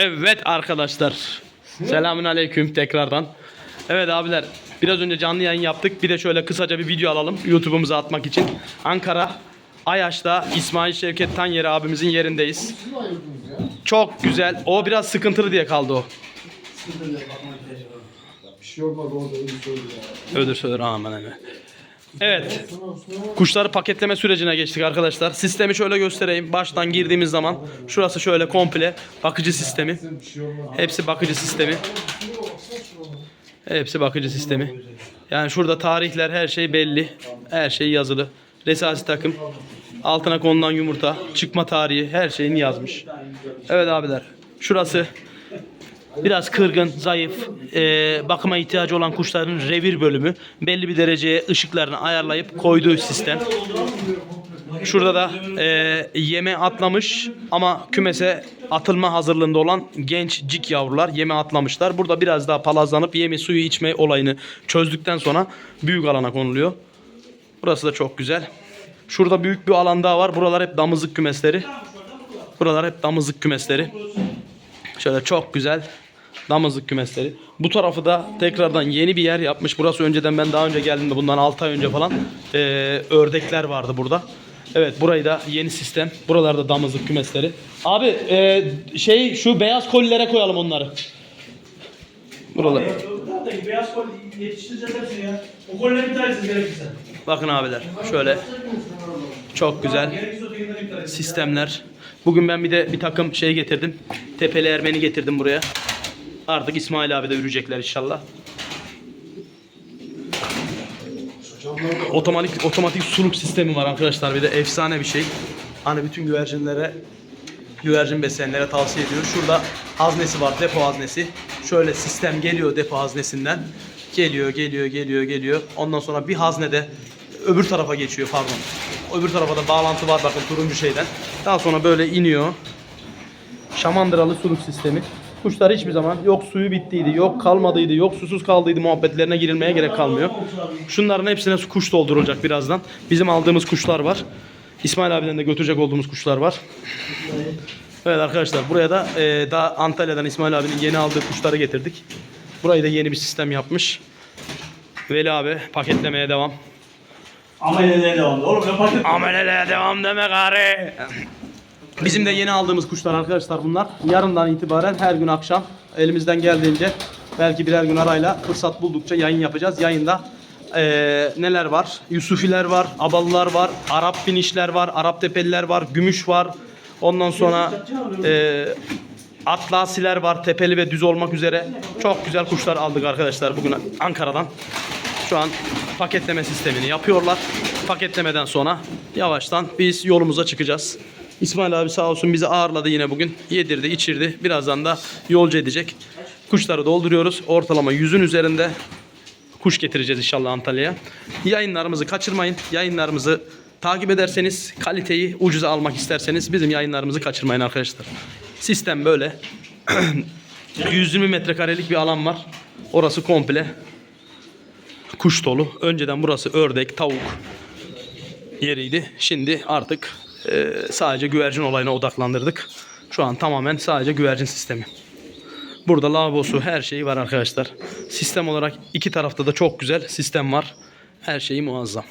Evet arkadaşlar. Selamün aleyküm tekrardan. Evet abiler biraz önce canlı yayın yaptık. Bir de şöyle kısaca bir video alalım YouTube'umuza atmak için. Ankara Ayaş'ta İsmail Şevket Tanyeri abimizin yerindeyiz. Çok güzel. O biraz sıkıntılı diye kaldı o. Bir şey. Ödür söylür aman hemen. Evet. Kuşları paketleme sürecine geçtik arkadaşlar. Sistemi şöyle göstereyim. Baştan girdiğimiz zaman şurası şöyle komple bakıcı sistemi. Hepsi bakıcı sistemi. Hepsi bakıcı sistemi. Yani şurada tarihler her şey belli. Her şey yazılı. Resasi takım. Altına konulan yumurta. Çıkma tarihi. Her şeyini yazmış. Evet abiler. Şurası biraz kırgın, zayıf, e, bakıma ihtiyacı olan kuşların revir bölümü. Belli bir dereceye ışıklarını ayarlayıp koyduğu sistem. Şurada da e, yeme atlamış ama kümese atılma hazırlığında olan genç cik yavrular yeme atlamışlar. Burada biraz daha palazlanıp yemi suyu içme olayını çözdükten sonra büyük alana konuluyor. Burası da çok güzel. Şurada büyük bir alan daha var. Buralar hep damızlık kümesleri. Buralar hep damızlık kümesleri. Şöyle çok güzel damızlık kümesleri. Bu tarafı da tekrardan yeni bir yer yapmış. Burası önceden ben daha önce geldiğimde bundan 6 ay önce falan eee, ördekler vardı burada. Evet burayı da yeni sistem. Buralarda damızlık kümesleri. Abi eee, şey şu beyaz kolilere koyalım onları. Buralar. Zaten beyaz kol yetiştireceğiz hepsini ya. O kolleri iptal etsiniz gerekirse. Bakın abiler şöyle çok güzel sistemler. Bugün ben bir de bir takım şey getirdim. Tepeli Ermeni getirdim buraya. Artık İsmail abi de ürecekler inşallah. Otomatik otomatik suluk sistemi var arkadaşlar. Bir de efsane bir şey. Hani bütün güvercinlere güvercin besleyenlere tavsiye ediyoruz. Şurada haznesi var, depo haznesi. Şöyle sistem geliyor depo haznesinden. Geliyor, geliyor, geliyor, geliyor. Ondan sonra bir haznede öbür tarafa geçiyor pardon. Öbür tarafa da bağlantı var bakın turuncu şeyden. Daha sonra böyle iniyor. Şamandıralı suluk sistemi. Kuşlar hiçbir zaman yok suyu bittiydi, yok kalmadıydı, yok susuz kaldıydı muhabbetlerine girilmeye gerek kalmıyor. Şunların hepsine kuş doldurulacak birazdan. Bizim aldığımız kuşlar var. İsmail abiden de götürecek olduğumuz kuşlar var. Evet arkadaşlar buraya da e, daha Antalya'dan İsmail abinin yeni aldığı kuşları getirdik. Burayı da yeni bir sistem yapmış. Veli abi paketlemeye devam. Ameliyeye devam. Oğlum ben paket. Amelelere devam deme gari. Bizim de yeni aldığımız kuşlar arkadaşlar bunlar. Yarından itibaren her gün akşam elimizden geldiğince belki birer gün arayla fırsat buldukça yayın yapacağız. Yayında eee, neler var? Yusufiler var, Abalılar var, Arap binişler var, Arap tepeliler var, Gümüş var. Ondan sonra eee Atlasiler var, tepeli ve düz olmak üzere. Çok güzel kuşlar aldık arkadaşlar bugün Ankara'dan. Şu an paketleme sistemini yapıyorlar. Paketlemeden sonra yavaştan biz yolumuza çıkacağız. İsmail abi sağ olsun bizi ağırladı yine bugün. Yedirdi, içirdi. Birazdan da yolcu edecek. Kuşları dolduruyoruz. Ortalama yüzün üzerinde kuş getireceğiz inşallah Antalya'ya. Yayınlarımızı kaçırmayın. Yayınlarımızı takip ederseniz, kaliteyi ucuza almak isterseniz bizim yayınlarımızı kaçırmayın arkadaşlar. Sistem böyle. 120 metrekarelik bir alan var. Orası komple kuş dolu. Önceden burası ördek, tavuk yeriydi. Şimdi artık e, sadece güvercin olayına odaklandırdık. Şu an tamamen sadece güvercin sistemi. Burada lavabosu her şeyi var arkadaşlar. Sistem olarak iki tarafta da çok güzel sistem var. Her şeyi muazzam.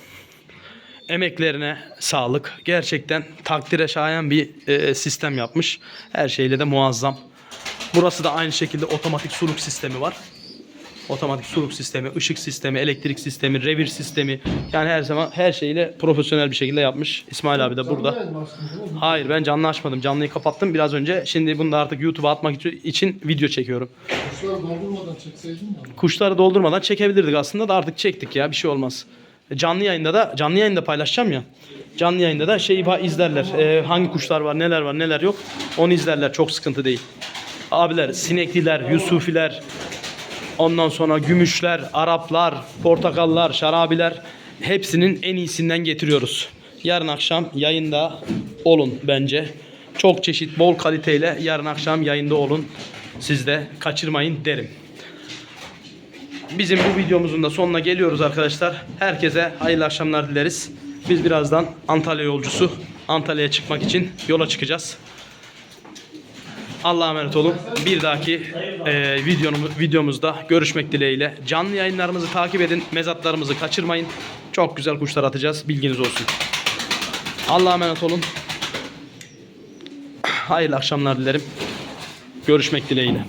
Emeklerine sağlık. Gerçekten takdire şayan bir e, sistem yapmış. Her şeyle de muazzam. Burası da aynı şekilde otomatik suluk sistemi var. Otomatik suluk sistemi, ışık sistemi, elektrik sistemi, revir sistemi. Yani her zaman her şeyle profesyonel bir şekilde yapmış. İsmail abi de burada. Mi? Hayır ben canlı açmadım. Canlıyı kapattım biraz önce. Şimdi bunu da artık YouTube'a atmak için- video çekiyorum. Kuşları doldurmadan çekseydin ya. Kuşları doldurmadan çekebilirdik aslında da artık çektik ya bir şey olmaz. Canlı yayında da canlı yayında paylaşacağım ya. Canlı yayında da şeyi izlerler. Ee, hangi kuşlar var, neler var, neler yok. Onu izlerler. Çok sıkıntı değil. Abiler, sinekliler, Yusufiler, ondan sonra gümüşler, Araplar, portakallar, şarabiler hepsinin en iyisinden getiriyoruz. Yarın akşam yayında olun bence. Çok çeşit, bol kaliteyle yarın akşam yayında olun. Siz de kaçırmayın derim. Bizim bu videomuzun da sonuna geliyoruz arkadaşlar. Herkese hayırlı akşamlar dileriz. Biz birazdan Antalya yolcusu Antalya'ya çıkmak için yola çıkacağız. Allah'a emanet olun. Bir dahaki e, videonum- videomuzda görüşmek dileğiyle. Canlı yayınlarımızı takip edin. Mezatlarımızı kaçırmayın. Çok güzel kuşlar atacağız. Bilginiz olsun. Allah'a emanet olun. Hayırlı akşamlar dilerim. Görüşmek dileğiyle.